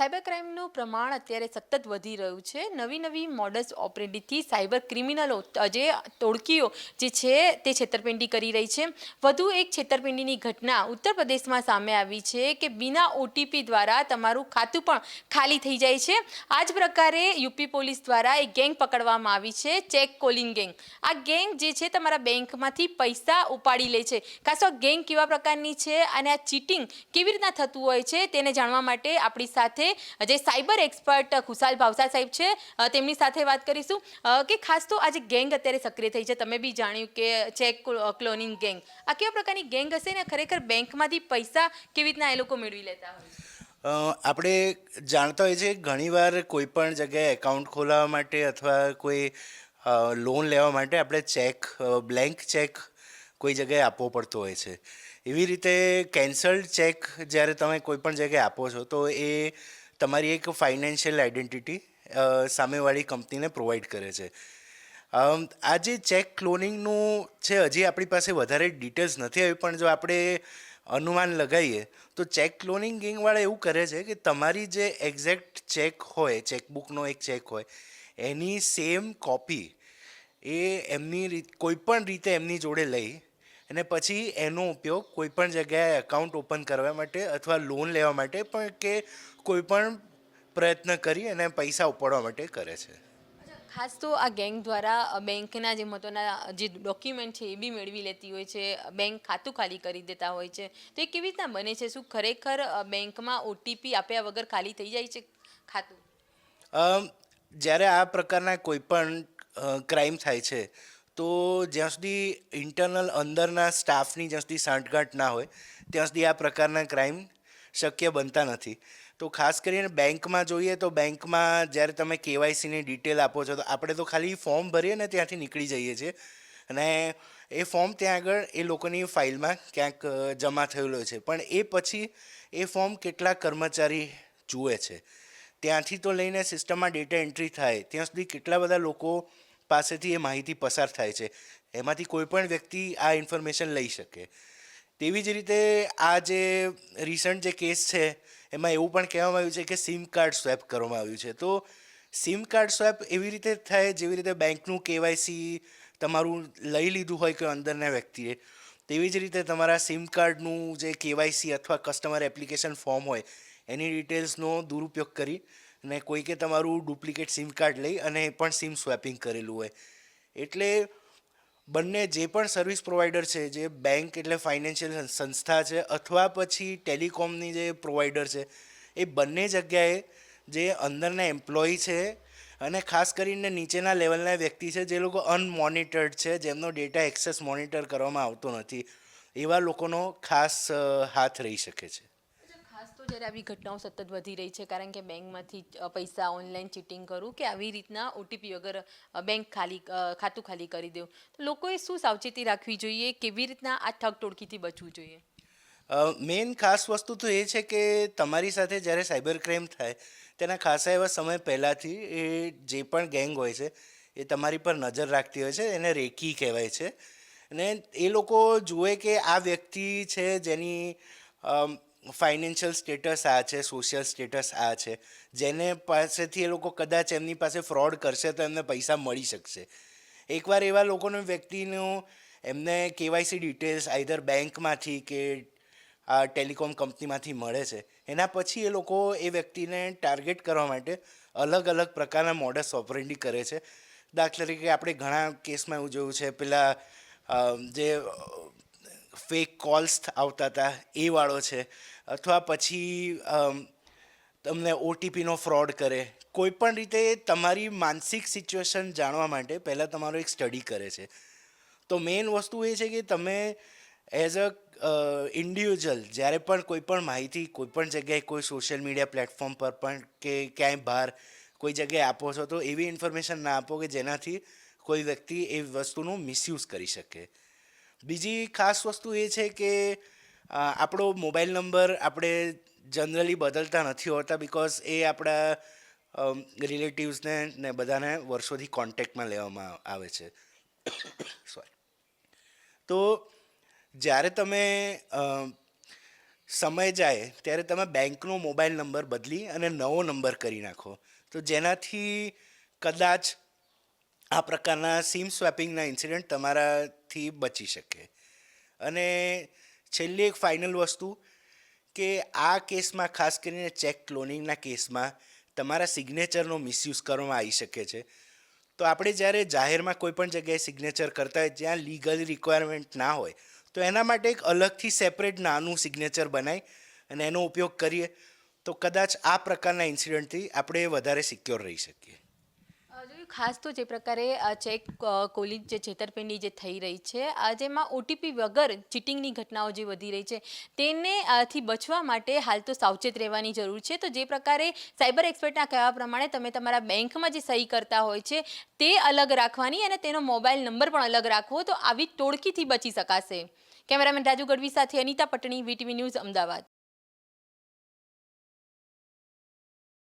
Cyber ક્રાઇમનું પ્રમાણ અત્યારે સતત વધી રહ્યું છે. નવી નવી મોડલ્સ ઓપરેટિવથી સાયબર ક્રિમિનલો જે તોડકીઓ જે છે તે છેતરપિંડી કરી રહી છે. વધુ એક છેતરપિંડીની ઘટના ઉત્તર પ્રદેશમાં સામે આવી છે કે બિના ઓટીપી દ્વારા તમારું ખાતું પણ ખાલી થઈ જાય છે. આ જ પ્રકારે યુપી પોલીસ દ્વારા એક ગેંગ પકડવામાં આવી છે, ચેક કોલિંગ ગેંગ. આ ગેંગ જે છે તમારા બેંકમાંથી પૈસા ઉપાડી લે છે. ખાસ ગેંગ કેવા પ્રકારની છે અને આ ચીટિંગ કેવી રીતના થતું હોય છે તેને જાણવા માટે આપણી સાથે જે સાયબર એક્સપર્ટ ખુશાલ ભાવસા સાહેબ છે તેમની સાથે વાત કરીશું. કે ખાસ તો આજે ગેંગ અત્યારે સક્રિય થઈ છે, તમે બી જાણ્યું કે ચેક ક્લોનિંગ ગેંગ. આ કેવા પ્રકારની ગેંગ હશે ને? ખરેખર બેંકમાંથી પૈસા કેવી રીતના એ લોકો મેળવી લેતા હોય? આપણે જાણતા હોઈએ છીએ ઘણીવાર કોઈ પણ જગ્યાએ એકાઉન્ટ ખોલાવવા માટે અથવા કોઈ લોન લેવા માટે આપણે ચેક બ્લેન્ક ચેક કોઈ જગ્યાએ આપવો પડતો હોય છે. એવી રીતે કેન્સલ્ડ ચેક જ્યારે તમે કોઈ પણ જગ્યાએ આપો છો, તો એ તમારી એક ફાઇનાન્શિયલ આઈડેન્ટિટી સામેવાળી કંપનીને પ્રોવાઈડ કરે છે. આ જે ચેક ક્લોનિંગનું છે, હજી આપણી પાસે વધારે ડિટેલ્સ નથી આવી, પણ જો આપણે અનુમાન લગાવીએ, તો ચેક ક્લોનિંગ ગેંગવાળા એવું કરે છે કે તમારી જે એક્ઝેક્ટ ચેક હોય ચેકબુકનો એક ચેક હોય, એની સેમ કોપી એ એમની કોઈપણ કોઈ પણ રીતે એમની જોડે લઈ અને પછી એનો ઉપયોગ કોઈપણ જગ્યાએ એકાઉન્ટ ઓપન કરવા માટે અથવા લોન લેવા માટે પણ કે કોઈપણ પ્રયત્ન કરી અને પૈસા ઉપાડવા માટે કરે છે. ખાસ તો આ ગેંગ દ્વારા બેંકના જે મહત્વના જે ડોક્યુમેન્ટ છે એ બી મેળવી લેતી હોય છે બેંક ખાતું ખાલી કરી દેતા હોય છે. તો એ કેવી રીતના બને છે? શું ખરેખર બેંકમાં ઓટીપી આપ્યા વગર ખાલી થઈ જાય છે ખાતું? જ્યારે આ પ્રકારના કોઈપણ ક્રાઇમ થાય છે તો જ્યાં સુધી ઇન્ટરનલ અંદરના સ્ટાફની જ્યાં સુધી સાંઠગાંઠ ના હોય, ત્યાં સુધી આ પ્રકારના ક્રાઇમ શક્ય બનતા નથી. તો ખાસ કરીને બેંકમાં જોઈએ તો બેંકમાં જ્યારે તમે કેવાયસીની ડિટેલ આપો છો, તો આપણે તો ખાલી ફોર્મ ભરીએ ને ત્યાંથી નીકળી જઈએ છીએ. અને એ ફોર્મ ત્યાં આગળ એ લોકોની ફાઇલમાં ક્યાંક જમા થયેલો છે. પણ એ પછી એ ફોર્મ કેટલા કર્મચારી જુએ છે. ત્યાંથી તો લઈને સિસ્ટમમાં ડેટા એન્ટ્રી થાય, ત્યાં સુધી કેટલા બધા લોકો પાસેથી એ માહિતી પસાર થાય છે. એમાંથી કોઈ પણ વ્યક્તિ આ ઇન્ફોર્મેશન લઈ શકે. તેવી જ રીતે આ જે રિસન્ટ જે કેસ છે, એમાં એવું પણ કહેવામાં આવ્યું છે કે સિમ કાર્ડ સ્વેપ કરવામાં આવ્યું છે. તો સિમ કાર્ડ સ્વેપ એવી રીતે થાય, જેવી રીતે બેંકનું કેવાયસી તમારું લઈ લીધું હોય કે અંદરના વ્યક્તિએ, તેવી જ રીતે તમારા સિમ કાર્ડનું જે કેવાયસી અથવા કસ્ટમર એપ્લિકેશન ફોર્મ હોય, એની ડિટેલ્સનો દુરુપયોગ કરી અને કોઈકે તમારું ડુપ્લિકેટ સિમ કાર્ડ લઈ અને એ પણ સિમ સ્વેપિંગ કરેલું હોય. એટલે બંને જે પણ સર્વિસ પ્રોવાઈડર છે, જે બેંક એટલે ફાઇનાન્શિયલ સંસ્થા છે અથવા પછી ટેલિકોમની જે પ્રોવાઈડર છે, એ બંને જગ્યાએ જે અંદરના એમ્પ્લોય છે અને ખાસ કરીને નીચેના લેવલના વ્યક્તિ છે, જે લોકો અનમોનિટર્ડ છે, જેમનો ડેટા એક્સેસ મોનિટર કરવામાં આવતો નથી, એવા લોકોનો ખાસ હાથ રહી શકે છે. જ્યારે આવી ઘટનાઓ સતત વધી રહી છે કારણ કે બેંકમાંથી પૈસા ઓનલાઈન ચીટિંગ કરું કે આવી રીતના ઓટીપી વગર બેંક ખાલી ખાતું ખાલી કરી દેવું. તો લોકોએ શું સાવચેતી રાખવી જોઈએ? કેવી રીતના આ ઠગ ટોળકીથી બચવું જોઈએ? મેઇન ખાસ વસ્તુ તો એ છે કે તમારી સાથે જ્યારે સાયબર ક્રાઇમ થાય, તેના ખાસા એવા સમય પહેલાંથી એ જે પણ ગેંગ હોય છે, એ તમારી પર નજર રાખતી હોય છે, એને રેકી કહેવાય છે. અને એ લોકો જુએ કે આ વ્યક્તિ છે જેની ફાઇનાન્શિયલ સ્ટેટસ આ છે સોશિયલ સ્ટેટસ આ છે. જેને પાસેથી એ લોકો કદાચ એમની પાસે ફ્રોડ કરશે તો એમને પૈસા મળી શકશે. એકવાર એવા લોકોને વ્યક્તિનું એમને કેવાયસી ડિટેલ્સ આઈધર બેંકમાંથી કે આ ટેલિકોમ કંપનીમાંથી મળે છે. એના પછી એ લોકો એ વ્યક્તિને ટાર્ગેટ કરવા માટે અલગ અલગ પ્રકારના મોડસ ઓપરેન્ડી કરે છે. દાખલા તરીકે આપણે ઘણા કેસમાં એવું જોયું છે. પેલા જે ફેક કોલ્સ આવતા હતા, એ વાળો છે. અથવા પછી તમને ઓટીપીનો ફ્રોડ કરે. કોઈ પણ રીતે તમારી માનસિક સિચ્યુએશન જાણવા માટે પહેલાં તમારો એક સ્ટડી કરે છે. તો મેઇન વસ્તુ એ છે કે તમે એઝ અ ઇન્ડિવિજ્યુઅલ જ્યારે પણ કોઈ પણ માહિતી, કોઈ પણ જગ્યાએ કોઈ સોશિયલ મીડિયા પ્લેટફોર્મ પર પણ કે ક્યાંય બહાર કોઈ જગ્યાએ આપો છો, તો એવી ઇન્ફોર્મેશન ના આપો કે જેનાથી કોઈ વ્યક્તિ એ વસ્તુનું મિસયુઝ કરી શકે. બીજી ખાસ વસ્તુ એ છે કે આપણો મોબાઈલ નંબર આપણે જનરલી બદલતા નથી હોતા બિકોઝ એ આપણા રિલેટિવ્સને ને બધાને વર્ષોથી કોન્ટેક્ટમાં લેવામાં આવે છે. સોરી તો જ્યારે તમે સમય જાય ત્યારે તમે બેંકનો મોબાઈલ નંબર બદલી અને નવો નંબર કરી નાખો. તો જેનાથી કદાચ આ પ્રકારના સિમ સ્વેપિંગના ઇન્સિડન્ટ તમારાથી બચી શકે. અને છેલ્લી એક ફાઇનલ વસ્તુ કે આ કેસમાં ખાસ કરીને ચેક ક્લોનિંગના કેસમાં તમારા સિગ્નેચરનો મિસયુઝ કરવામાં આવી શકે છે. તો આપણે જ્યારે જાહેરમાં કોઈ પણ જગ્યાએ સિગ્નેચર કરતા હોય, જ્યાં લીગલ રિક્વાયરમેન્ટ ના હોય, તો એના માટે એક અલગથી સેપરેટ નાનું સિગ્નેચર બનાવી અને એનો ઉપયોગ કરીએ. તો કદાચ આ પ્રકારના ઇન્સિડન્ટથી આપણે વધારે સિક્યોર રહી શકીએ. ખાસ તો જે પ્રકારે ચેક કોલિંગ જે છેતરપિંડી જે થઈ રહી છે જેમાં ઓટીપી વગર ચીટિંગની ઘટનાઓ જે વધી રહી છે, તેને થી બચવા માટે હાલ તો સાવચેત રહેવાની જરૂર છે. તો જે પ્રકારે સાયબર એક્સપર્ટના કહેવા પ્રમાણે તમે તમારા બેંકમાં જે સહી કરતા હોય છે, તે અલગ રાખવાની અને તેનો મોબાઈલ નંબર પણ અલગ રાખવો, તો આવી ટોળકીથી બચી શકાશે. કેમેરામેન રાજુ ગઢવી સાથે અનિતા પટણી વીટીવી ન્યૂઝ, અમદાવાદ.